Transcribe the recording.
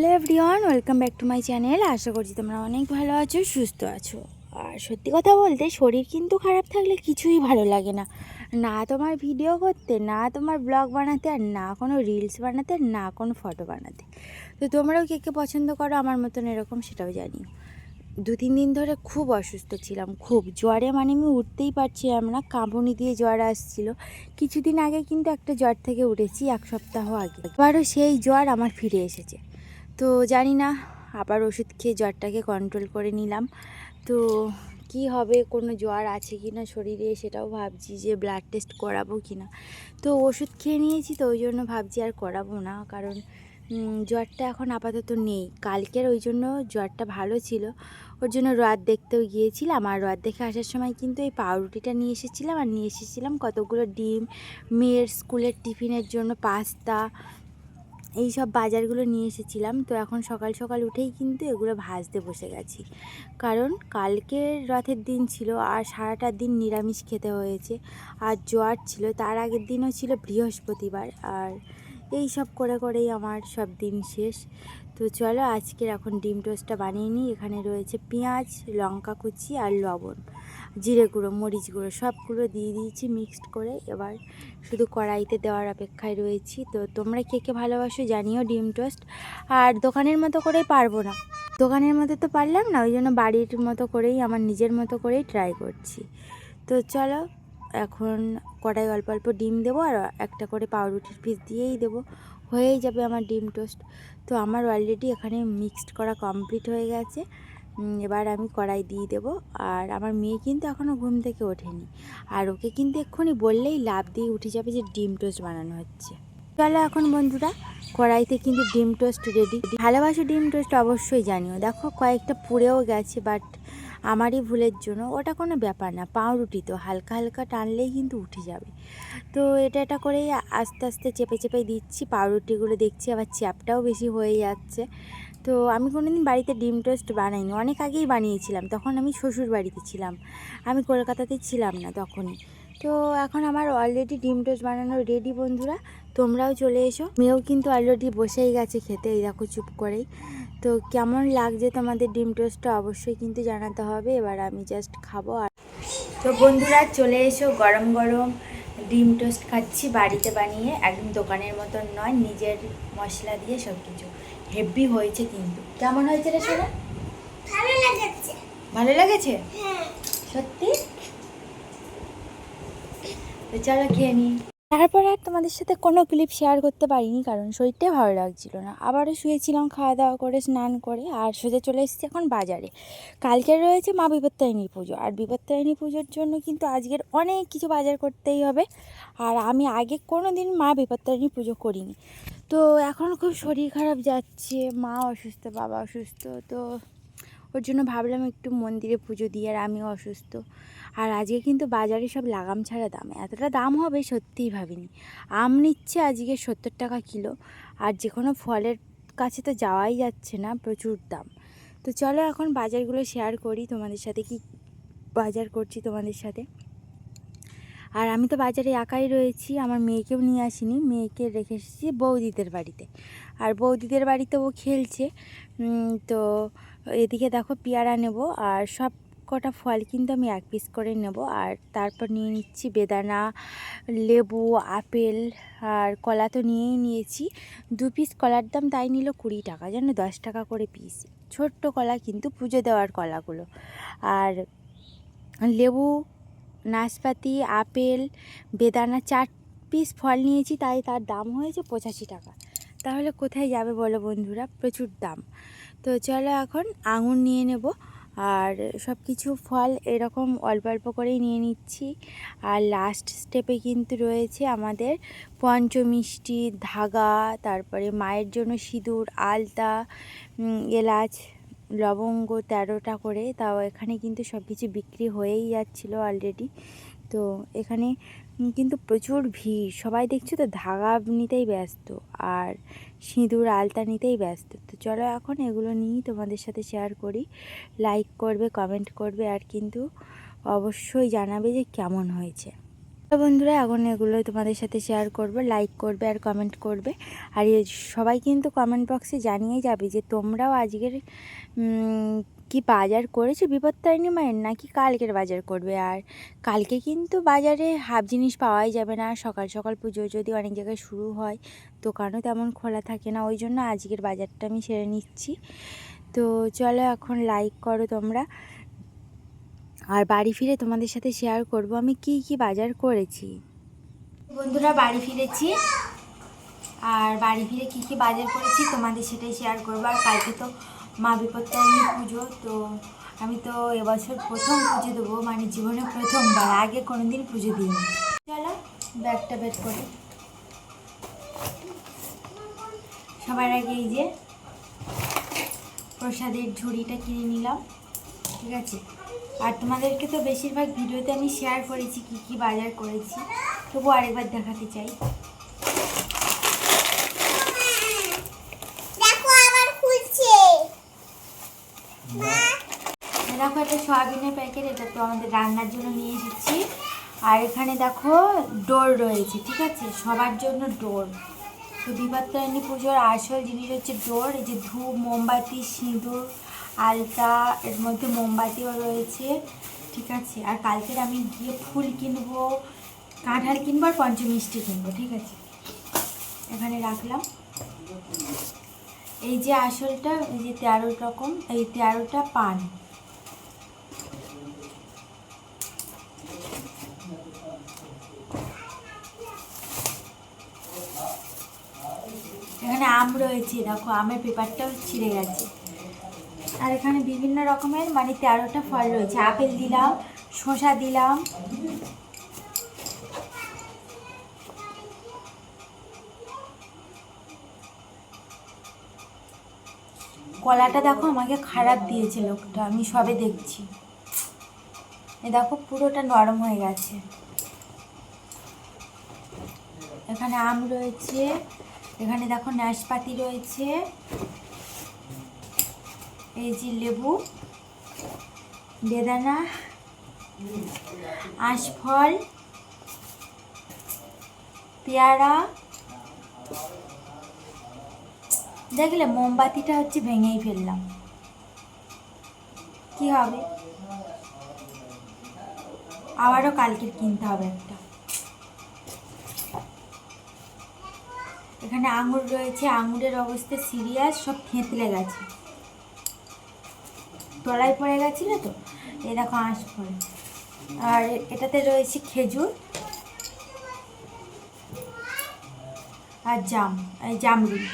Hello everyone welcome back to my channel আশা করছি তোমরা অনেক ভালো আছো, সুস্থ আছো। আর সত্যি কথা বলতে, শরীর কিন্তু খারাপ থাকলে কিছুই ভালো লাগে না। না তোমার ভিডিও করতে, না তোমার ব্লগ বানাতে, আর না কোনো রিলস বানাতে না কোনো ফটো বানাতে। তো তোমরাও কে কে পছন্দ করো, আমার মতন এরকম, সেটাও জানি। দু তিন দিন ধরে খুব অসুস্থ ছিলাম, খুব জ্বরে মানে আমি উঠতেই পারছিলাম না কাঁপুনি দিয়ে জ্বর আসছিল। কিছুদিন আগে কিন্তু একটা জ্বর থেকে উঠেছি, এক সপ্তাহ আগে। এবারও সেই জ্বর আমার ফিরে এসেছে। তো জানি না, আবার ওষুধ খেয়ে জ্বরটাকে কন্ট্রোল করে নিলাম। তো কি হবে, কোনো জ্বর আছে কি না শরীরে সেটাও ভাবছি যে ব্লাড টেস্ট করাবো কি না তো ওষুধ খেয়ে নিয়েছি তো ওই জন্য ভাবছি আর করাবো না, কারণ জ্বরটা এখন আপাতত নেই। কালকের ওই জন্য জ্বরটা ভালো ছিল, ওর জন্য রাত দেখতেও গিয়েছিলাম। আর রাত দেখে আসার সময় কিন্তু এই পাউরুটিটা নিয়ে এসেছিলাম, আর নিয়ে এসেছিলাম কতগুলো ডিম, মেয়ের স্কুলের টিফিনের জন্য পাস্তা এই সব বাজারগুলো নিয়ে এসেছিলাম। তো এখন সকাল সকাল উঠেই কিন্তু এগুলো ভাজতে বসে গেছি। কারণ কালকের রথের দিন ছিল আর সারাটা দিন নিরামিষ খেতে হয়েছে। আর জোয়ার ছিল, তার আগের দিনও ছিল বৃহস্পতিবার। আর এই সব করে করেই আমার সব দিন শেষ। তো চলো আজকের এখন ডিম টোস্টটা বানিয়ে নিই। এখানে রয়েছে পেঁয়াজ, লঙ্কা কুচি আর লবণ। জিরে গুঁড়ো, মরিচ গুঁড়ো সবগুলো দিয়ে দিয়েছি মিক্সড করে। এবার শুধু কড়াইতে দেওয়ার অপেক্ষায় রয়েছি। তো তোমরা কে কে ভালোবাসো জানিও ডিম টোস্ট। আর দোকানের মতো করেই পারব না। দোকানের মতো তো পারলাম না, ওই জন্য বাড়ির মতো করেই, আমার নিজের মতো করেই ট্রাই করছি। তো চলো এখন কড়াই অল্প অল্প ডিম দেবো আর একটা করে পাউরুটির পিস দিয়েই দেবো। হয়েই যাবে আমার ডিম টোস্ট। তো আমার অলরেডি এখানে মিক্সড করা কমপ্লিট হয়ে গেছে। এবার আমি কড়াই দিয়ে দেব। আর আমার মেয়ে কিন্তু এখনও ঘুম থেকে ওঠেনি। আর ওকে কিন্তু এক্ষুনি বললেই লাভ দিয়ে উঠে যাবে যে ডিম টোস্ট বানানো হচ্ছে। চলো এখন বন্ধুরা, কড়াইতে কিন্তু ডিম টোস্ট রেডি ভালোবাসো ডিম টোস্ট অবশ্যই জানিও। দেখো, কয়েকটা পুড়েও গেছে বাট আমারই ভুলের জন্য। ওটা কোনো ব্যাপার না, পাউরুটি তো, হালকা হালকা টানলেই কিন্তু উঠে যাবে। তো এটা এটা করেই আস্তে আস্তে চেপে চেপে দিচ্ছি, পাউরুটিগুলো দেখছি, আবার চ্যাপটাও বেশি হয়ে যাচ্ছে। তো আমি কোনোদিন বাড়িতে ডিম টোস্ট বানাইনি, অনেক আগেই বানিয়েছিলাম, তখন আমি শ্বশুর বাড়িতে ছিলাম। আমি কলকাতাতে ছিলাম না তখনই। তো এখন আমার অলরেডি ডিম টোস্ট বানানো রেডি বন্ধুরা তোমরাও চলে এসো। মেয়েও কিন্তু অলরেডি বসেই গেছে খেতে এই দেখো চুপ করেই। তো কেমন লাগছে তোমাদের ডিম টোস্টটা অবশ্যই কিন্তু জানাতে হবে এবার আমি জাস্ট খাব আর তো বন্ধুরা চলে এসো গরম গরম ডিম টোস্ট খাচ্ছি বাড়িতে বানিয়ে একদম দোকানের মতন নয় নিজের মশলা দিয়ে সব কিছু হেভি হয়েছে কিন্তু। কেমন হয়েছে রে সোনা? ভালো লেগেছে। ভালো লেগেছে? হ্যাঁ। সত্যি? চলো খেয়ে নিই তারপর আর তোমাদের সাথে কোনো ক্লিপ শেয়ার করতে পারিনি কারণ শরীরটাই ভালো লাগছিল না। আবারও শুয়েছিলাম, খাওয়া দাওয়া করে, স্নান করে, আর সোজা চলে এসেছি এখন বাজারে। কালকে রয়েছে মা বিপত্তারিণী পুজো, আর বিপত্তারিণী পুজোর জন্য কিন্তু আজকের অনেক কিছু বাজার করতেই হবে। আর আমি আগে কোনো দিন মা বিপত্তারিণী পুজো করিনি। তো এখন খুব শরীর খারাপ যাচ্ছে, মা অসুস্থ, বাবা অসুস্থ, তো ওর জন্য ভাবলাম একটু মন্দিরে পুজো দিই আর আমিও অসুস্থ। আর আজকে কিন্তু বাজারে সব লাগাম ছাড়া দাম, এতটা দাম হবে সত্যিই ভাবিনি। আম নিচ্ছে আজকে সত্তর টাকা কিলো, আর যে কোনো ফলের কাছে তো যাওয়াই যাচ্ছে না, প্রচুর দাম। তো চলো এখন বাজারগুলো শেয়ার করি, তোমাদের সাথে কি বাজার করছি তোমাদের সাথে। আর আমি তো বাজারে একাই রয়েছি, আমার মেয়েকেও নিয়ে আসিনি, মেয়েকে রেখে এসেছি বৌদিদের বাড়িতে। আর বৌদিদের বাড়িতে ও খেলছে তো এদিকে দেখো পেয়ারা নেব আর সব কটা ফল কিন্তু আমি এক পিস করে নেব। আর তারপর নিয়ে নিচ্ছি বেদানা, লেবু, আপেল আর কলা তো নিয়েই নিয়েছি। দু পিস কলার দাম তাই নিল কুড়ি টাকা, জানো দশ টাকা করে পিস ছোট্ট কলা কিন্তু পুজো দেওয়ার কলাগুলো। আর লেবু, নাশপাতি, আপেল, বেদানা চার পিস ফল নিয়েছি, তাই তার দাম হয়েছে পঁচাশি টাকা। তাহলে কোথায় যাবে বলো বন্ধুরা? প্রচুর দাম। তো চলো এখন আঙুর নিয়ে নেব। আর সব কিছু ফল এরকম অল্প অল্প করেই নিয়ে নিচ্ছি। আর লাস্ট স্টেপে কিন্তু রয়েছে আমাদের পঞ্চমিষ্টি, ধাগা, তারপরে মায়ের জন্য সিঁদুর, আলতা এলাচ। লবঙ্গ তেরোটা করে, তাও এখানে কিন্তু সব কিছু বিক্রি হয়েই যাচ্ছিল অলরেডি তো এখানে কিন্তু প্রচুর ভিড়, সবাই দেখছ তো ধাগা নিতেই ব্যস্ত আর সিঁদুর, আলতা নিতেই ব্যস্ত। তো চলো এখন এগুলো নিয়েই তোমাদের সাথে শেয়ার করি। লাইক করবে কমেন্ট করবে আর কিন্তু অবশ্যই জানাবে যে কেমন হয়েছে। তো বন্ধুরা, এখন এগুলোই তোমাদের সাথে শেয়ার করবে লাইক করবে আর কমেন্ট করবে। আর সবাই কিন্তু কমেন্ট বক্সে জানিয়ে যাবে যে তোমরাও আজকের কি বাজার করেছ? বিপত্তারিণী মায়ের নাকি কালকের বাজার করবে? আর কালকে কিন্তু বাজারে হাফ জিনিস পাওয়াই যাবে না। সকাল সকাল পুজো যদি অনেক জায়গায় শুরু হয়, দোকানও তেমন খোলা থাকে না। ওই জন্য আজকের বাজারটা আমি সেরে নিচ্ছি। তো চলো এখন লাইক করো তোমরা। আর বাড়ি ফিরে তোমাদের সাথে শেয়ার করব। আমি কি কি বাজার করেছি? বন্ধুরা, বাড়ি ফিরেছি। আর বাড়ি ফিরে কি কি বাজার করেছি তোমাদের সেটাই শেয়ার করব। আর কালকে তো মা বিপত্তারিণী পুজো, তো আমি তো এবছর প্রথম পুজো দেবো। মানে জীবনে প্রথমবার, আগে কোনোদিন পুজো দিইনি। চলো, ব্যাগটা বের করি। সবার আগে এই যে প্রসাদের ঝুড়িটা কিনে নিলাম। ঠিক আছে? আর তোমাদেরকে তো বেশিরভাগ ভিডিওতে আমি শেয়ার করেছি কি কি বাজার করেছি। তবু আরেকবার দেখাতে চাই। দেখো দেখো একটা সয়াবিনের প্যাকেট এটা তো আমাদের রান্নার জন্য নিয়ে এসেছি। আর এখানে দেখো ডোর রয়েছে ঠিক আছে? সবার জন্য ডোর। তো বিপত্তারিণী পুজোর আসল জিনিস হচ্ছে ডোর এই যে ধূপ মোমবাতি সিঁদুর আলতা, এর মধ্যে মোমবাতিও রয়েছে, ঠিক আছে? আর কালকের আমি গিয়ে ফুল কিনবো, কাঁঠাল কিনবো আর পঞ্চমিষ্টি কিনবো, ঠিক আছে? এখানে রাখলাম। এই যে আসলটা, এই যে তেরো রকম, এই তেরোটা পান। এখানে আম রয়েছে, দেখো, আমের পেপারটাও ছিঁড়ে গেছে। আর এখানে বিভিন্ন রকমের মানে তেরোটা ফল রয়েছে। আপেল দিলাম, শসা দিলাম। কলাটা দেখো, আমাকে খারাপ দিয়েছে লোকটা, আমি সবে দেখছি। এ দেখো, পুরোটা নরম হয়ে গেছে। এখানে আম রয়েছে, এখানে দেখো নাশপাতি রয়েছে। এই যে লেবু, বেদানা, আঁশফল, পেয়ারা। দেখলে মোমবাতিটা হচ্ছে ভেঙেই ফেললাম। কি হবে? আবারও কালকের কিনতে হবে একটা। এখানে আঙুর রয়েছে, আঙুরের অবস্থা সিরিয়াস, সব থেঁতলে গেছে। তলায় পড়ে গেছিল তো? এই দেখো আঁশ ফল আর এটাতে রয়েছে খেজুর আর জাম জামরুল।